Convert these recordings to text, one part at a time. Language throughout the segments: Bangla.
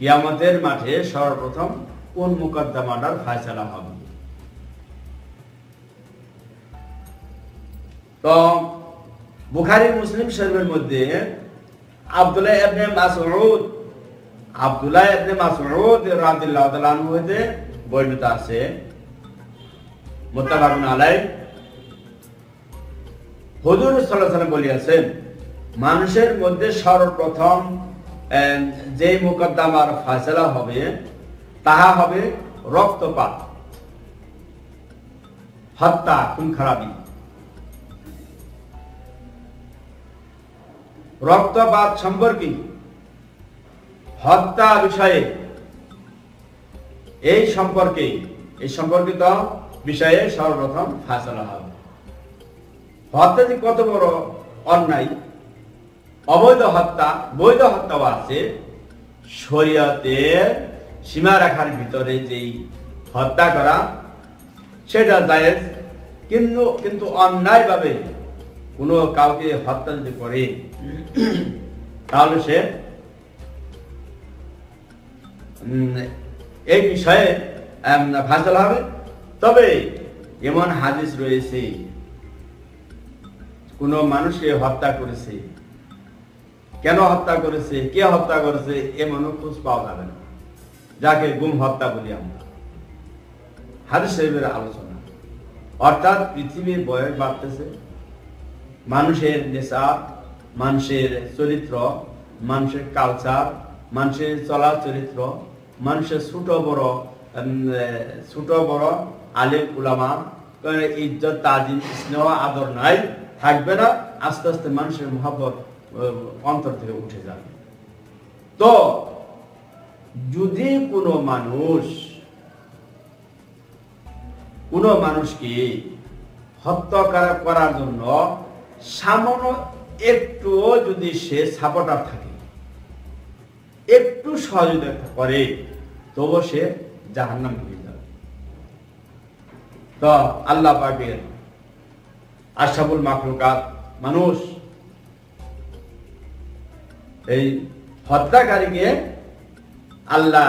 কিয়ামতের মাঠে সর্বপ্রথম কোন মুকদ্দমাটার ফয়সালা হবে? তো, বুখারী, মুসলিম শরীফের মধ্যে আব্দুল্লাহ আব্দুল্লাহ হতে বর্ণিত আছে। আলাই হুজুর সাল্লাল্লাহু আলাইহি বলিয়াছেন, মানুষের মধ্যে সর্বপ্রথম যে মুকদ্দমার ফয়সালা হবে, তাহা হবে রক্তপাত। হত্যা খুন খারাপি। রক্তপাত সম্পর্কে হত্যা বিষয়ে এই সম্পর্কে, এই সম্পর্কিত বিষয়ে সর্বপ্রথম ফাঁসলা হবে। হত্যা যে কত বড় অন্যায় অবৈধ হত্যা, বৈধ হত্যাও আছে। শরীয়তের সীমারেখার ভিতরে যেই হত্যা করা, সেটা জায়েজ। কিন্তু কিন্তু অন্যায়ভাবে কোনো কাউকে হত্যা যদি করে, তাহলে সে এই বিষয়ে ফাঁসল হবে। তবে এমন হাদিস রয়েছে, কোনো মানুষকে হত্যা করেছে কেন হত্যা করেছে, কে হত্যা করেছে এমন খোঁজ পাওয়া যাবে না। যাকে গুম, হত্যা বলি আমরা। হাদিস শরীফের আলোচনা। অর্থাৎ পৃথিবীর বয়স বাড়তেছে। মানুষের নেশা, মানুষের চরিত্র, মানুষের কালচার মানুষের চলা চরিত্র, মানুষের ছোট বড় ছোট বড় আলেম উলামা, ইজ্জত, তাজিম, স্নেহ, আদর নাই, থাকবে না। আস্তে আস্তে মানুষের মহাব্বত অন্তর থেকে উঠে যাবে। তো যদি কোনো মানুষ, কোনো মানুষকে হত্যা করার জন্য সামান্য একটুও যদি সে সাপোর্টার থাকে, একটু সহযোগিতা করে, তবু সে জাহান্নাম হয়ে যাবে। তো আল্লাহ পাকের আশাবুল মাকলুকাত মানুষ এই হত্যাকারীকে আল্লাহ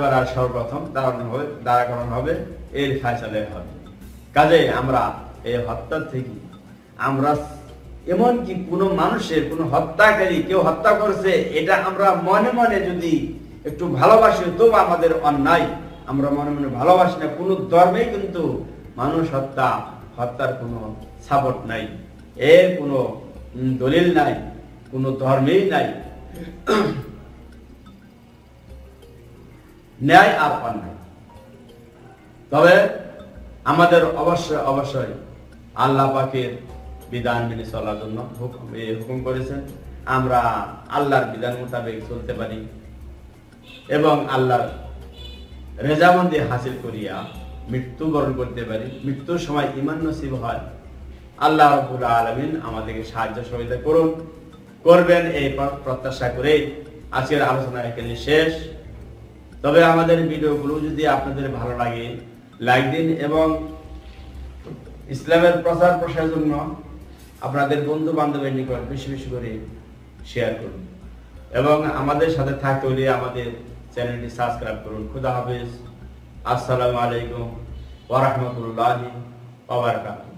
করার সর্বপ্রথম দাঁড়ানো হবে দাঁড়া করানো হবে, এর ফাইসালে হবে। কাজে আমরা এই হত্যার থেকে, আমরা এমন কি কোনো মানুষের, কোনো হত্যাকারী কেউ হত্যা করছে, এটা আমরা মনে মনে যদি একটু ভালোবাসি, তবু আমাদের অন্যায়। আমরা মনে মনে ভালোবাসি না, কোনো ধর্মেই কিন্তু মানুষ হত্যা, হত্যার কোনো সাপোর্ট নাই। এর কোনো দলিল নাই। কোনো ধর্মেই নাই। ন্যায় আর অন্যায়। তবে আমাদের অবশ্যই অবশ্যই আল্লাহ পাকের বিধান মেনে চলার জন্য হুকুম করেছেন। আমরা আল্লাহর বিধান মোতাবেক চলতে পারি এবং আল্লাহর রেজামন্দি হাসিল করিয়া মৃত্যুবরণ করতে পারি। মৃত্যুর সময় ইমান নসিব হয়। আল্লাহ রবুল আলমিন আমাদেরকে সাহায্য সহযোগিতা করুন। করবেন এই প্রত্যাশা করে আজকের আলোচনা এখানে শেষ। তবে আমাদের ভিডিওগুলো যদি আপনাদের ভালো লাগে, লাইক দিন এবং ইসলামের প্রচার প্রসারের জন্য আপনাদের বন্ধু বান্ধবের নিকট বেশি বেশি করে শেয়ার করুন। এবং আমাদের সাথে থাকতে হলে আমাদের চ্যানেলটি সাবস্ক্রাইব করুন। খুদা হাফিজ। আসসালামু আলাইকুম ওয়া রাহমাতুল্লাহি ওয়া বারাকাতুহু।